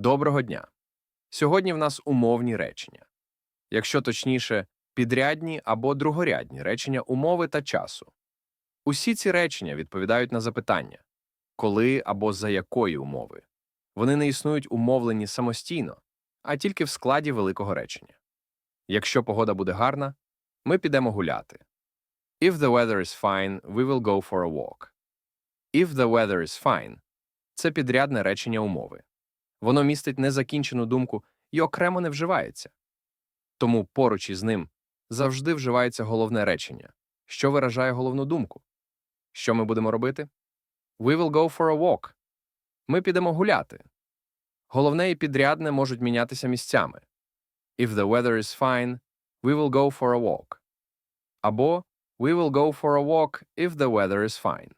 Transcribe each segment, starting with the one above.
Доброго дня! Сьогодні в нас умовні речення. Якщо точніше, підрядні або другорядні речення умови та часу. Усі ці речення відповідають на запитання коли або за якої умови. Вони не існують умовлені самостійно, а тільки в складі великого речення. Якщо погода буде гарна, ми підемо гуляти. If the weather is fine, we will go for a walk. If the weather is fine – це підрядне речення умови. Воно містить незакінчену думку і окремо не вживається. Тому поруч із ним завжди вживається головне речення, що виражає головну думку. Що ми будемо робити? We will go for a walk. Ми підемо гуляти. Головне і підрядне можуть мінятися місцями. If the weather is fine, we will go for a walk. Або We will go for a walk if the weather is fine.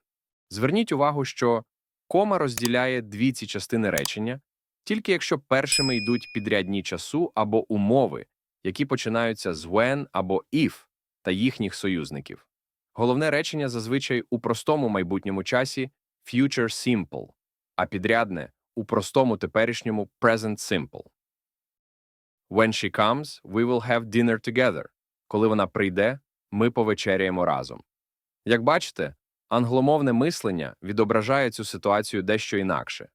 Зверніть увагу, що кома розділяє дві ці частини речення, тільки якщо першими йдуть підрядні часу або умови, які починаються з when або if та їхніх союзників. Головне речення зазвичай у простому майбутньому часі future simple, а підрядне у простому теперішньому present simple. When she comes, we will have dinner together. Коли вона прийде, ми повечеряємо разом. Як бачите, англомовне мислення відображає цю ситуацію дещо інакше.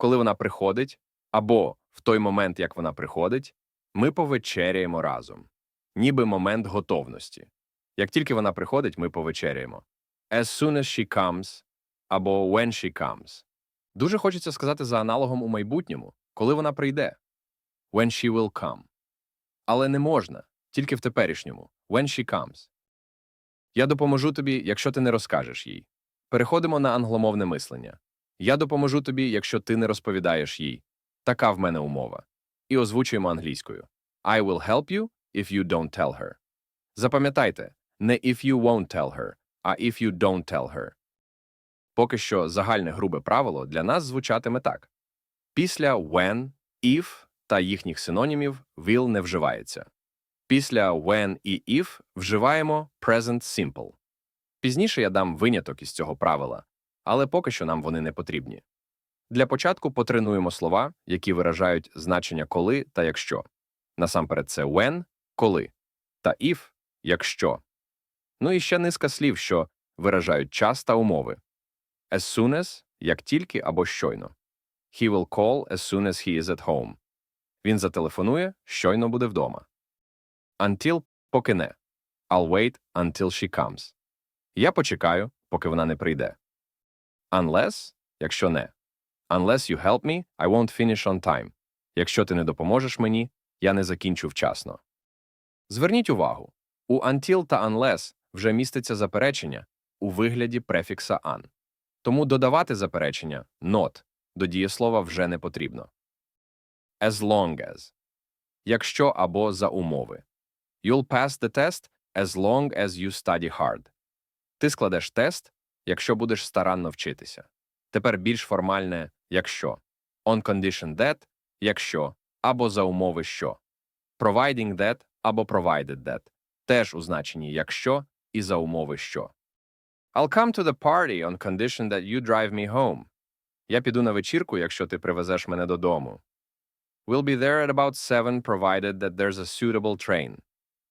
Коли вона приходить, або в той момент, як вона приходить, ми повечеряємо разом, ніби момент готовності. Як тільки вона приходить, ми повечеряємо. As soon as she comes або when she comes. Дуже хочеться сказати за аналогом у майбутньому, коли вона прийде. When she will come. Але не можна, тільки в теперішньому. When she comes. Я допоможу тобі, якщо ти не розкажеш їй. Переходимо на англомовне мислення. Я допоможу тобі, якщо ти не розповідаєш їй. Така в мене умова. І озвучуємо англійською. I will help you if you don't tell her. Запам'ятайте, не if you won't tell her, а if you don't tell her. Поки що загальне грубе правило для нас звучатиме так. Після when, if та їхніх синонімів will не вживається. Після when і if вживаємо present simple. Пізніше я дам виняток із цього правила, але поки що нам вони не потрібні. Для початку потренуємо слова, які виражають значення коли та якщо. Насамперед, це when коли та if якщо. Ну і ще низка слів, що виражають час та умови. As soon as як тільки або щойно. He will call as soon as he is at home. Він зателефонує, щойно буде вдома. Until поки не. I'll wait until she comes. Я почекаю, поки вона не прийде. Unless, якщо не. Unless you help me, I won't finish on time. Якщо ти не допоможеш мені, я не закінчу вчасно. Зверніть увагу, у until та unless вже міститься заперечення у вигляді префікса an. Тому додавати заперечення not до дієслова вже не потрібно. As long as. Якщо або за умови. You'll pass the test as long as you study hard. Ти складеш тест, якщо будеш старанно вчитися. Тепер більш формальне якщо. On condition that – якщо, або за умови що. Providing that або provided that – теж у значенні якщо і за умови що. I'll come to the party on condition that you drive me home. Я піду на вечірку, якщо ти привезеш мене додому. We'll be there at about seven, provided that there's a suitable train.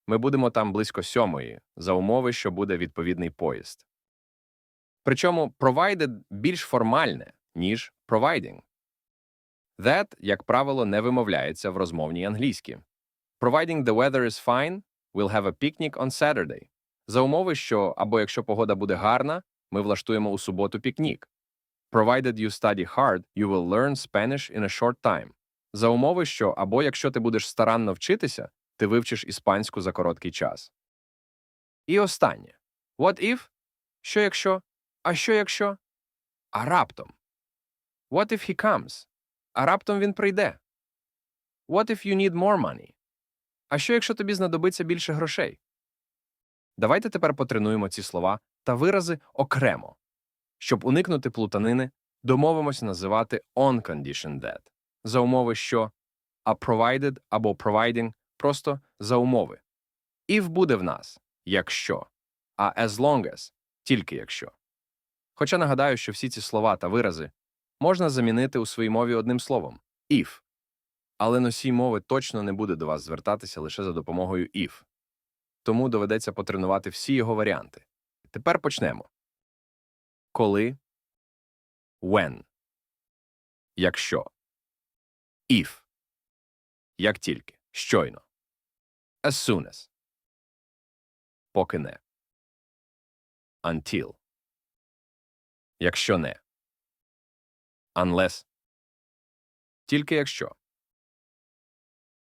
Ми будемо там близько сьомої, за умови, що буде відповідний поїзд. Причому provided більш формальне, ніж providing. That, як правило, не вимовляється в розмовній англійській. Providing the weather is fine, we'll have a picnic on Saturday. За умови, що або якщо погода буде гарна, ми влаштуємо у суботу пікнік. Provided you study hard, you will learn Spanish in a short time. За умови, що або якщо ти будеш старанно вчитися, ти вивчиш іспанську за короткий час. І останнє. What if? Що якщо? А що якщо? А раптом. What if he comes? А раптом він прийде. What if you need more money? А що якщо тобі знадобиться більше грошей? Давайте тепер потренуємо ці слова та вирази окремо. Щоб уникнути плутанини, домовимося називати on condition that за умови, що а provided або providing просто за умови. If буде в нас якщо, а as long as тільки якщо. Хоча нагадаю, що всі ці слова та вирази можна замінити у своїй мові одним словом if Але носій мови точно не буде до вас звертатися лише за допомогою if. Тому доведеться потренувати всі його варіанти. Тепер почнемо. Коли? When? Якщо? If? Як тільки? Щойно? As soon as? Поки не. Until якщо не unless тільки якщо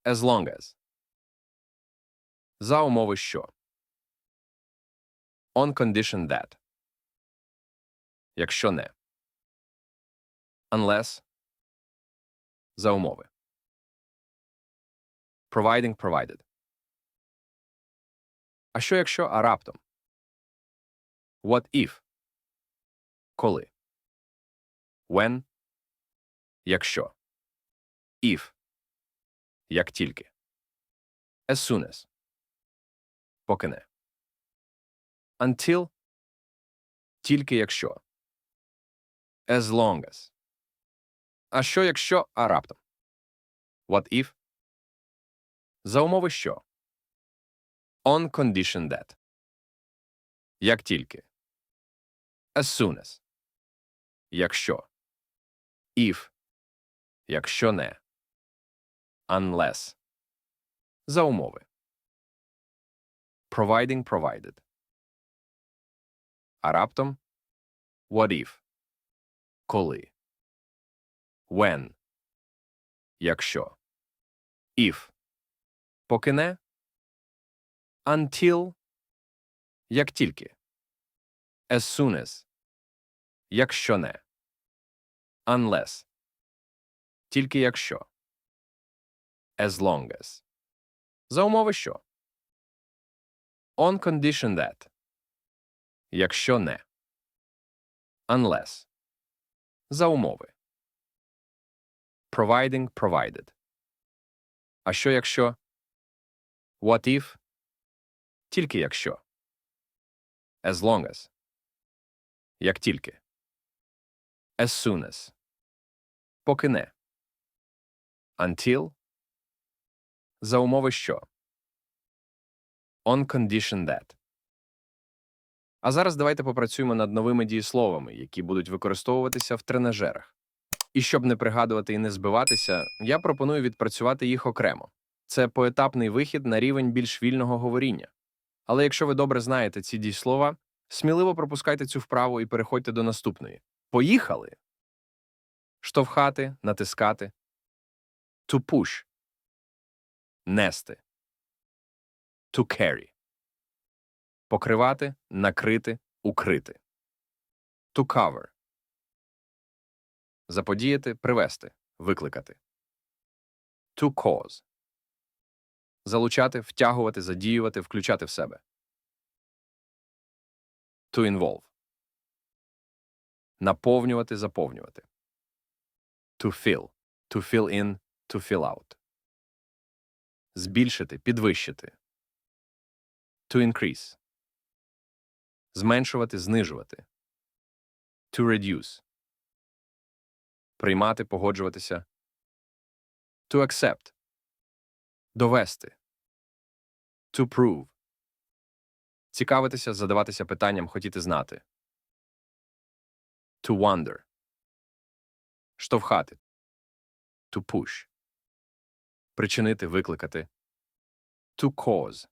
as long as за умови що on condition that якщо не unless за умови providing provided а що якщо а раптом what if коли. When. Якщо. If. Як тільки. As soon as. Поки не. Until. Тільки якщо. As long as. А що якщо а раптом. What if? За умови що. On condition that. Як тільки. As soon as якщо. If. Якщо не. Unless. За умови. Providing provided. А раптом what if? Коли. When. Якщо. If. Поки не. Until. Як тільки. As soon as. Якщо не unless тільки якщо as long as за умови що on condition that якщо не unless за умови providing provided а що якщо what if тільки якщо as long as як тільки as soon as поки не until за умови що on condition that а зараз давайте попрацюємо над новими дієсловами, які будуть використовуватися в тренажерах. І щоб не пригадувати і не збиватися, я пропоную відпрацювати їх окремо. Це поетапний вихід на рівень більш вільного говоріння. Але якщо ви добре знаєте ці дієслова, сміливо пропускайте цю вправу і переходьте до наступної. Поїхали! Штовхати, натискати. To push. Нести. To carry. Покривати, накрити, укрити. To cover. Заподіяти, привести, викликати. To cause. Залучати, втягувати, задіювати, включати в себе. To involve. Наповнювати, заповнювати. To fill. To fill in, to fill out. Збільшити, підвищити. To increase. Зменшувати, знижувати. To reduce. Приймати, погоджуватися. To accept. Довести. To prove. Цікавитися, задаватися питанням, хотіти знати. To wonder. Штовхати. To push. Причинити, викликати. To cause.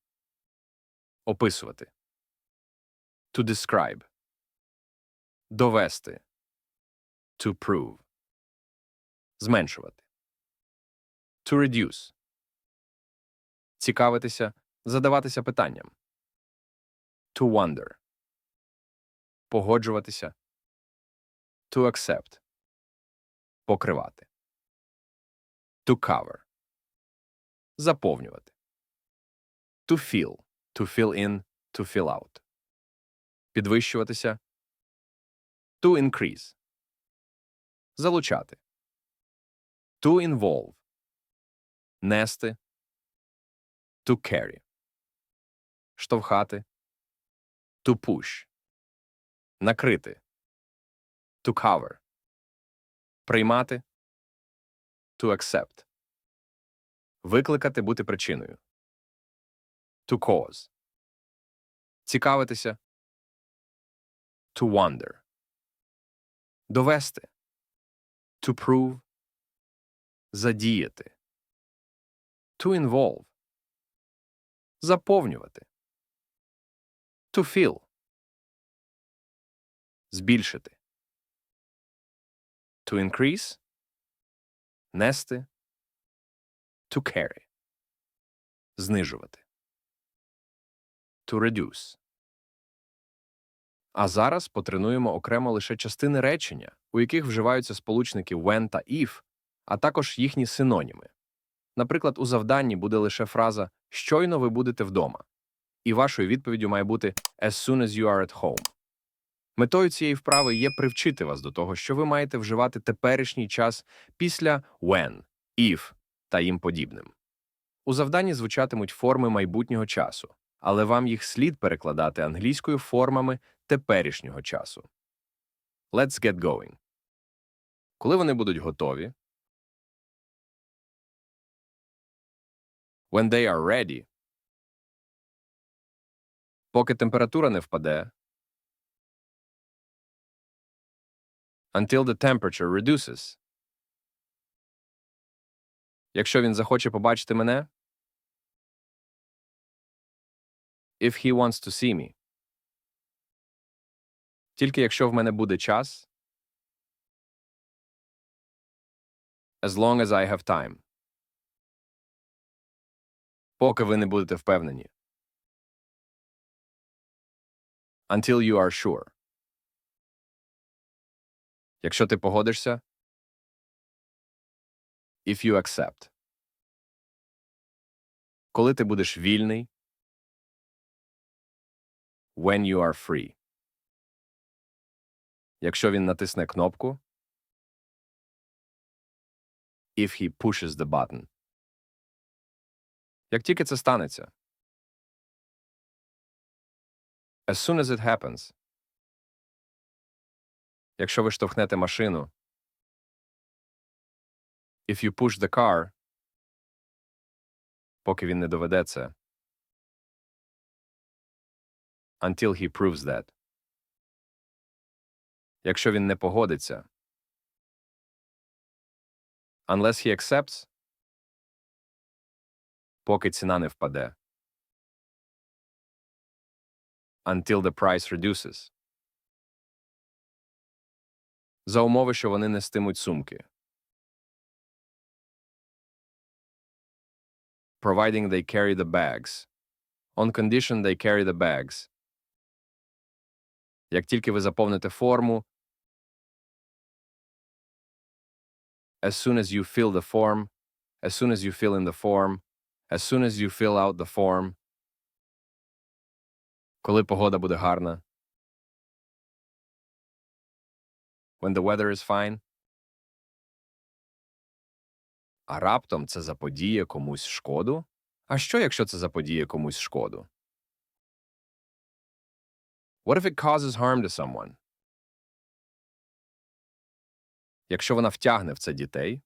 Описувати. To describe. Довести. To prove. Зменшувати. To reduce. Цікавитися, задаватися питанням. To wonder. Погоджуватися. To accept. Покривати. To cover. Заповнювати. To fill. To fill in. To fill out. Підвищуватися. To increase. Залучати. To involve. Нести. To carry. Штовхати. To push. Накрити. To cover. Приймати. To accept. Викликати бути причиною. To cause. Цікавитися. To wonder. Довести. To prove. Задіяти. To involve. Заповнювати. To fill. Збільшити. To increase. Нести. To carry. Знижувати. To reduce. А зараз потренуємо окремо лише частини речення, у яких вживаються сполучники when та if, а також їхні синоніми. Наприклад, у завданні буде лише фраза Щойно ви будете вдома. І вашою відповіддю має бути As soon as you are at home. Метою цієї вправи є привчити вас до того, що ви маєте вживати теперішній час після when, if та їм подібним. У завданні звучатимуть форми майбутнього часу, але вам їх слід перекладати англійською формами теперішнього часу. Let's get going. Коли вони будуть готові? When they are ready. Поки температура не впаде. Until the temperature reduces. Якщо він захоче побачити мене. If he wants to see me. Тільки якщо в мене буде час. As long as I have time. Поки ви не будете впевнені. Until you are sure. Якщо ти погодишся. If you accept. Коли ти будеш вільний. When you are free. Якщо він натисне кнопку. If he pushes the button. Як тільки це станеться. As soon as it happens. Якщо ви штовхнете машину. If you push the car. Поки він не доведе це. Until he proves that. Якщо він не погодиться. Unless he accepts. Поки ціна не впаде. Until the price reduces. За умови, що вони нестимуть сумки. Providing they carry the bags. On condition they carry the bags. Як тільки ви заповните форму. As soon as you fill the form. As soon as you fill in the form. As soon as you fill out the form. Коли погода буде гарна. When the weather is fine. А раптом це заподіє комусь шкоду? А що, якщо це заподіє комусь шкоду? What if it causes harm to someone? Якщо вона втягне в це дітей?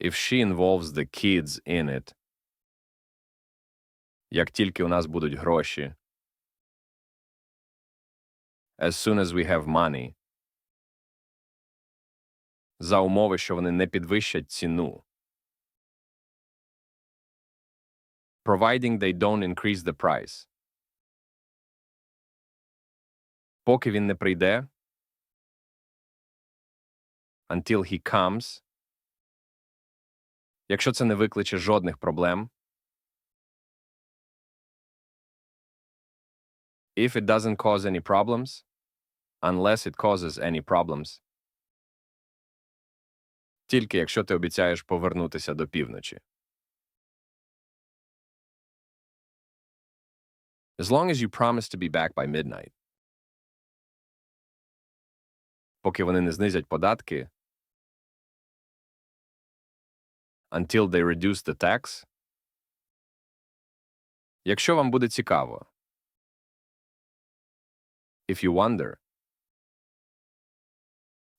If she involves the kids in it. Як тільки у нас будуть гроші. As soon as we have money. За умови, що вони не підвищать ціну. Providing they don't increase the price. Поки він не прийде. Until he comes. Якщо це не викличе жодних проблем. If it doesn't cause any problems. Unless it causes any problems. Тільки якщо ти обіцяєш повернутися до півночі. As long as you promise to be back by midnight. Поки вони не знизять податки. Until they reduce the tax. Якщо вам буде цікаво. If you wonder.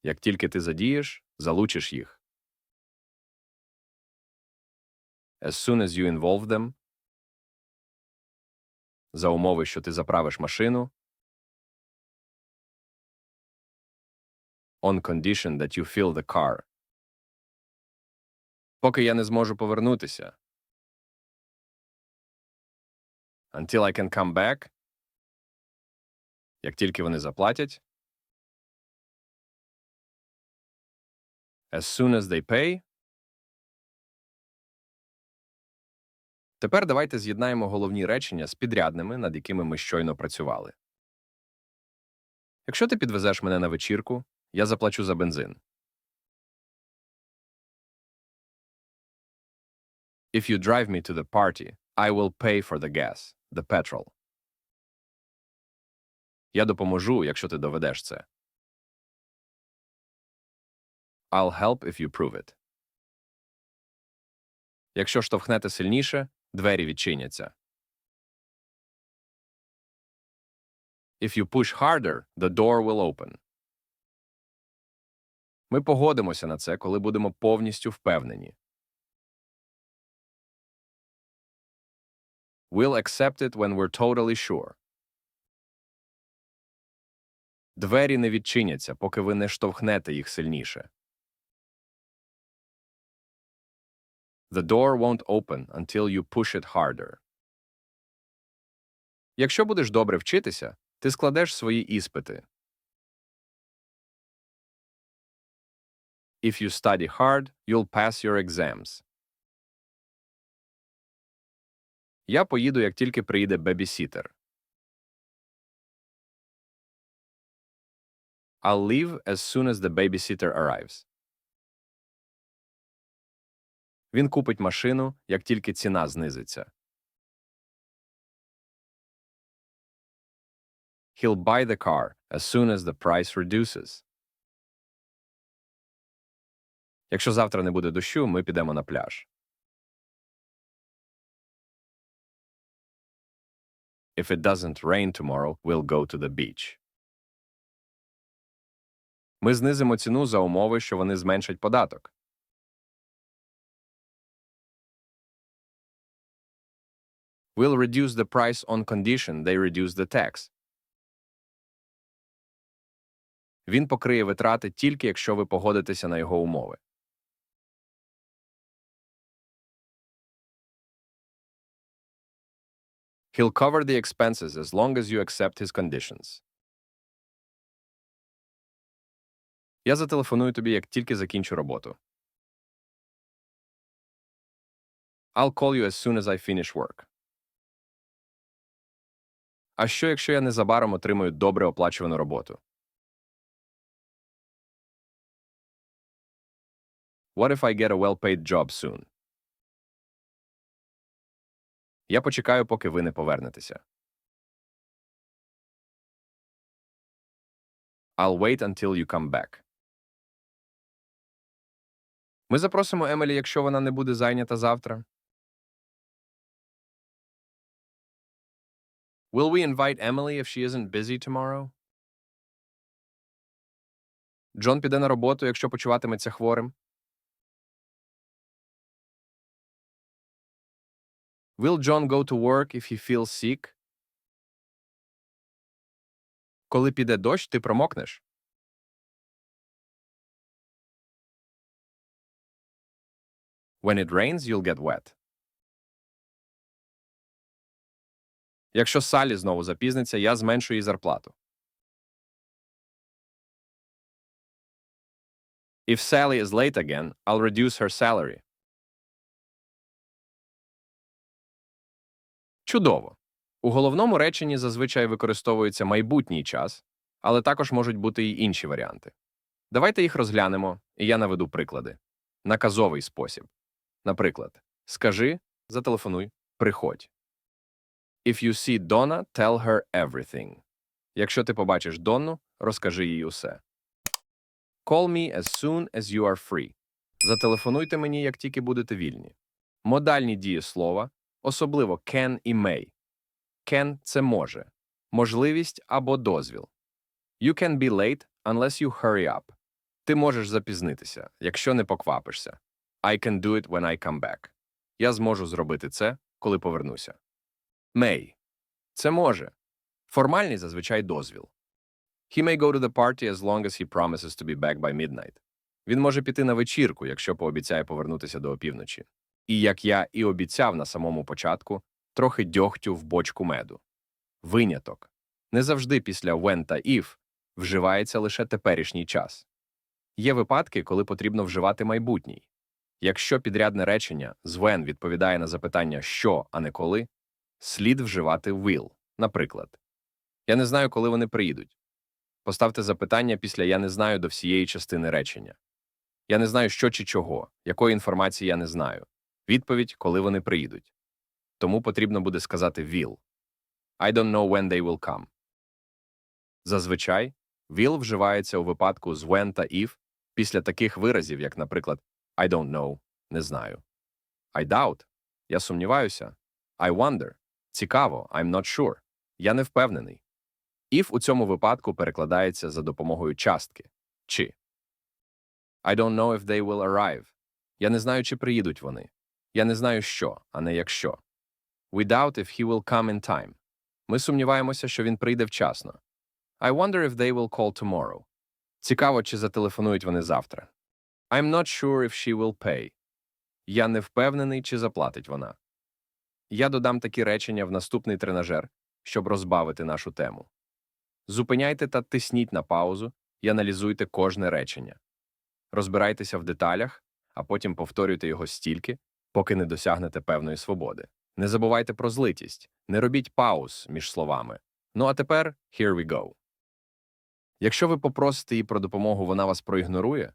Як тільки ти задієш, залучиш їх. as soon as you involve them. За умови, що ти заправиш машину. On condition that you fill the car. Поки я не зможу повернутися. Until I can come back. Як тільки вони заплатять. As soon as they pay. Тепер давайте з'єднаємо головні речення з підрядними, над якими ми щойно працювали. Якщо ти підвезеш мене на вечірку, я заплачу за бензин. If you drive me to the party, I will pay for the gas, the petrol. Я допоможу, якщо ти доведеш це. I'll help if you prove it. Якщо штовхнете сильніше, двері відчиняться. If you push harder, the door will open. Ми погодимося на це, коли будемо повністю впевнені. We'll accept it when we're totally sure. Двері не відчиняться, поки ви не штовхнете їх сильніше. The door won't open until you push it harder. Якщо будеш добре вчитися, ти складеш свої іспити. If you study hard, you'll pass your exams. Я поїду, як тільки приїде бебісітер. I'll leave as soon as the babysitter arrives. Він купить машину, як тільки ціна знизиться. He'll buy the car as soon as the price reduces. Якщо завтра не буде дощу, ми підемо на пляж. If it doesn't rain tomorrow, we'll go to the beach. Ми знизимо ціну за умови, що вони зменшать податок. We'll reduce the price on condition they reduce the tax. Він покриє витрати тільки якщо ви погодитеся на його умови. He'll cover the expenses as long as you accept his conditions. Я зателефоную тобі, як тільки закінчу роботу. I'll call you as soon as I finish work. А що, якщо я незабаром отримаю добре оплачувану роботу? What if I get a well-paid job soon? Я почекаю, поки ви не повернетеся. I'll wait until you come back. Ми запросимо Емелі, якщо вона не буде зайнята завтра. Will we invite Emily if she isn't busy tomorrow? Джон піде на роботу, якщо почуватиметься хворим. Will John go to work if he feels sick? Коли піде дощ, ти промокнеш. When it rains, you'll get wet. Якщо Салі знову запізниться, я зменшу їй зарплату. If Sally is late again, I'll reduce her salary. Чудово. У головному реченні зазвичай використовується майбутній час, але також можуть бути й інші варіанти. Давайте їх розглянемо, і я наведу приклади. Наказовий спосіб. Наприклад, скажи, зателефонуй, приходь. If you see Donna, tell her everything. Якщо ти побачиш Донну, розкажи їй усе. Call me as soon as you are free. Зателефонуйте мені, як тільки будете вільні. Модальні дієслова, особливо can і may. Can – це може, можливість або дозвіл. You can be late unless you hurry up. Ти можеш запізнитися, якщо не поквапишся. I can do it when I come back. Я зможу зробити це, коли повернуся. May. Це може. Формальний зазвичай дозвіл. He may go to the party as long as he promises to be back by midnight. Він може піти на вечірку, якщо пообіцяє повернутися до опівночі. І як я і обіцяв на самому початку, трохи дьогтю в бочку меду. Виняток. Не завжди після when та if вживається лише теперішній час. Є випадки, коли потрібно вживати майбутній. Якщо підрядне речення з when відповідає на запитання що, а не коли, слід вживати will. Наприклад, я не знаю, коли вони приїдуть. Поставте запитання після я не знаю до всієї частини речення. Я не знаю, що чи чого, якої інформації я не знаю. Відповідь, коли вони приїдуть. Тому потрібно буде сказати will. I don't know when they will come. Зазвичай will вживається у випадку з when та if після таких виразів, як, наприклад, I don't know, не знаю. I doubt, я сумніваюся. I wonder, цікаво, I'm not sure, я не впевнений. If у цьому випадку перекладається за допомогою частки чи. I don't know if they will arrive. Я не знаю, чи приїдуть вони. Я не знаю що, а не якщо. We doubt if he will come in time. Ми сумніваємося, що він прийде вчасно. I wonder if they will call tomorrow. Цікаво, чи зателефонують вони завтра. I'm not sure if she will pay. Я не впевнений, чи заплатить вона. Я додам такі речення в наступний тренажер, щоб розбавити нашу тему. Зупиняйте та тисніть на паузу і аналізуйте кожне речення. Розбирайтеся в деталях, а потім повторюйте його стільки, поки не досягнете певної свободи. Не забувайте про злитість, не робіть пауз між словами. Ну а тепер here we go. Якщо ви попросите її про допомогу, вона вас проігнорує.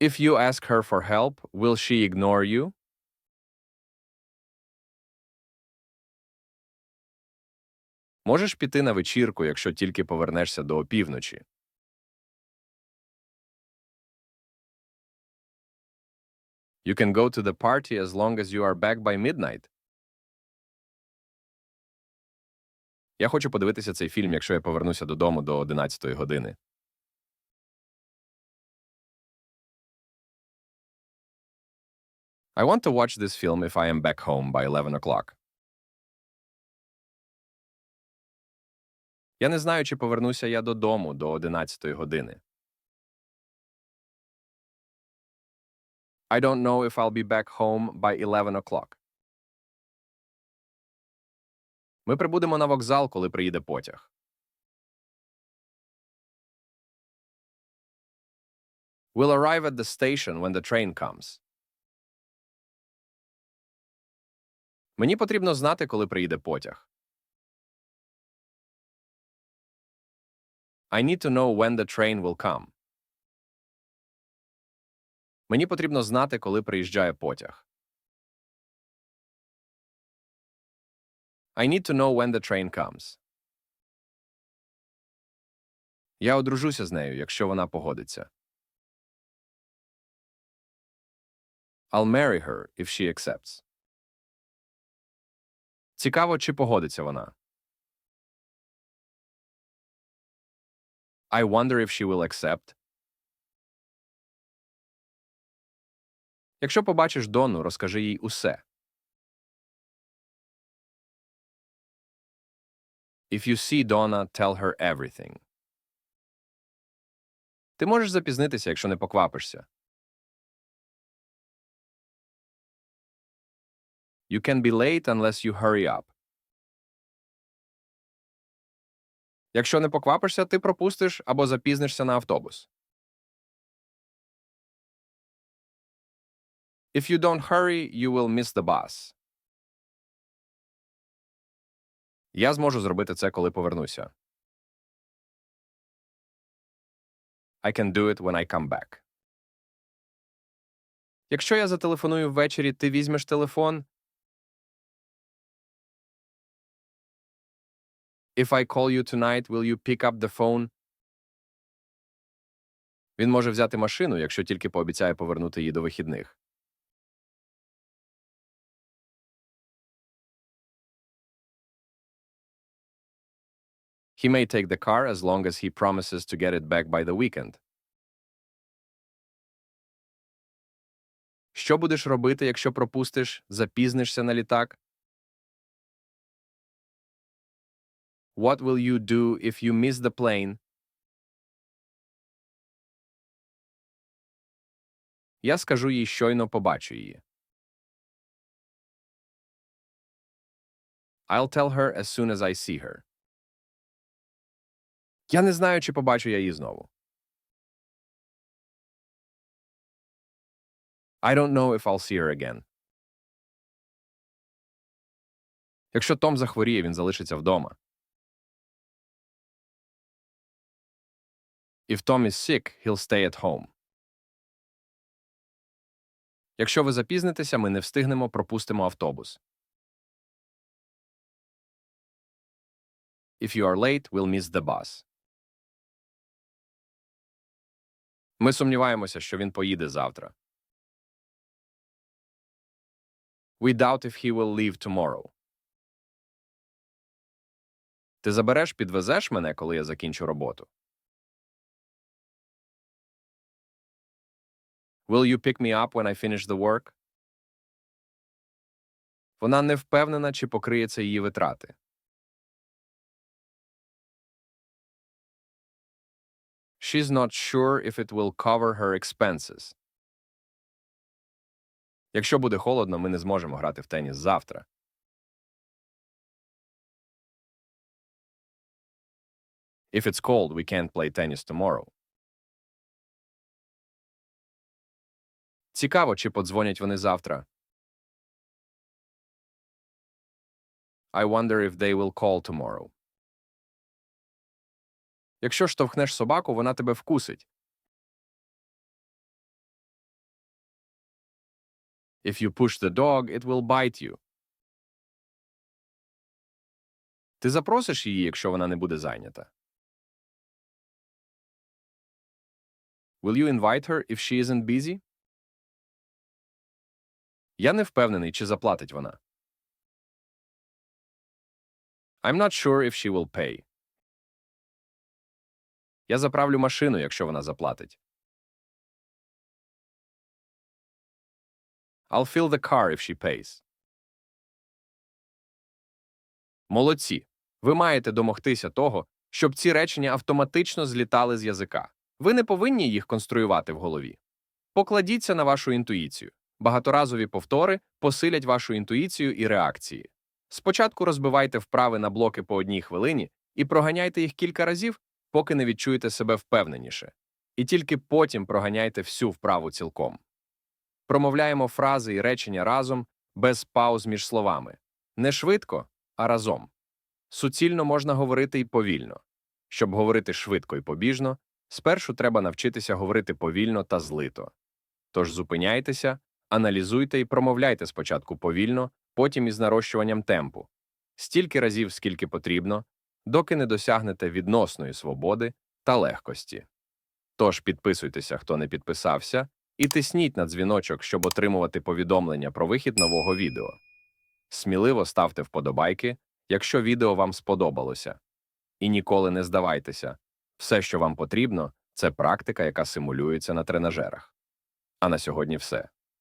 If you ask her for help, will she ignore you? Можеш піти на вечірку, якщо тільки повернешся до опівночі. You can go to the party as long as you are back by midnight. Я хочу подивитися цей фільм, якщо я повернуся додому до 11 години. I want to watch this film if I am back home by 11 o'clock. Я не знаю, чи повернуся я додому до 11 години. I don't know if I'll be back home by 11 o'clock. Ми прибудемо на вокзал, коли приїде потяг. We'll arrive at the station when the train comes. Мені потрібно знати, коли приїде потяг. I need to know when the train will come. Мені потрібно знати, коли приїжджає потяг. I need to know when the train comes. Я одружуся з нею, якщо вона погодиться. I'll marry her if she accepts. Цікаво, чи погодиться вона. I wonder if she will accept. Якщо побачиш Дону, розкажи їй усе. If you see Donna, tell her everything. Ти можеш запізнитися, якщо не поквапишся. You can be late unless you hurry up. Якщо не поквапишся, ти пропустиш або запізнишся на автобус. If you don't hurry, you will miss the bus. Я зможу зробити це, коли повернуся. I can do it when I come back. Якщо я зателефоную ввечері, ти візьмеш телефон. If I call you tonight, will you pick up the phone? Він може взяти машину, якщо тільки пообіцяє повернути її до вихідних. He may take the car as long as he promises to get it back by the weekend. Що будеш робити, якщо пропустиш, запізнишся на літак? What will you do if you miss the plane? Я скажу їй, щойно побачу її. I'll tell her as soon as I see her. Я не знаю, чи побачу я її знову. I don't know if I'll see her again. Якщо Том захворіє, він залишиться вдома. If Tom is sick, he'll stay at home. Якщо ви запізнитеся, ми не встигнемо, пропустимо автобус. If you are late, we'll miss the bus. Ми сумніваємося, що він поїде завтра. We doubt if he will leave tomorrow. Ти забереш, підвезеш мене, коли я закінчу роботу. Will you pick me up when I finish the work? Вона не впевнена, чи покриється її витрати. She's not sure if it will cover her expenses. Якщо буде холодно, ми не зможемо грати в теніс завтра. If it's cold, we can't play tennis tomorrow. Цікаво, чи подзвонять вони завтра. I wonder if they will call tomorrow. Якщо штовхнеш собаку, вона тебе вкусить. If you push the dog, it will bite you. Ти запросиш її, якщо вона не буде зайнята. Will you invite her if she isn't busy? Я не впевнений, чи заплатить вона. I'm not sure if she will pay. Я заправлю машину, якщо вона заплатить. I'll fill the car if she pays. Молодці. Ви маєте домогтися того, щоб ці речення автоматично злітали з язика. Ви не повинні їх конструювати в голові. Покладіться на вашу інтуїцію. Багаторазові повтори посилять вашу інтуїцію і реакції. Спочатку розбивайте вправи на блоки по одній хвилині і проганяйте їх кілька разів, поки не відчуєте себе впевненіше. І тільки потім проганяйте всю вправу цілком. Промовляємо фрази і речення разом, без пауз між словами. Не швидко, а разом. Суцільно можна говорити і повільно. Щоб говорити швидко і побіжно, спершу треба навчитися говорити повільно та злито. Тож зупиняйтеся, аналізуйте і промовляйте спочатку повільно, потім із нарощуванням темпу, стільки разів, скільки потрібно, доки не досягнете відносної свободи та легкості. Тож підписуйтеся, хто не підписався, і тисніть на дзвіночок, щоб отримувати повідомлення про вихід нового відео. Сміливо ставте вподобайки, якщо відео вам сподобалося. І ніколи не здавайтеся. Все, що вам потрібно, це практика, яка симулюється на тренажерах. А на сьогодні все.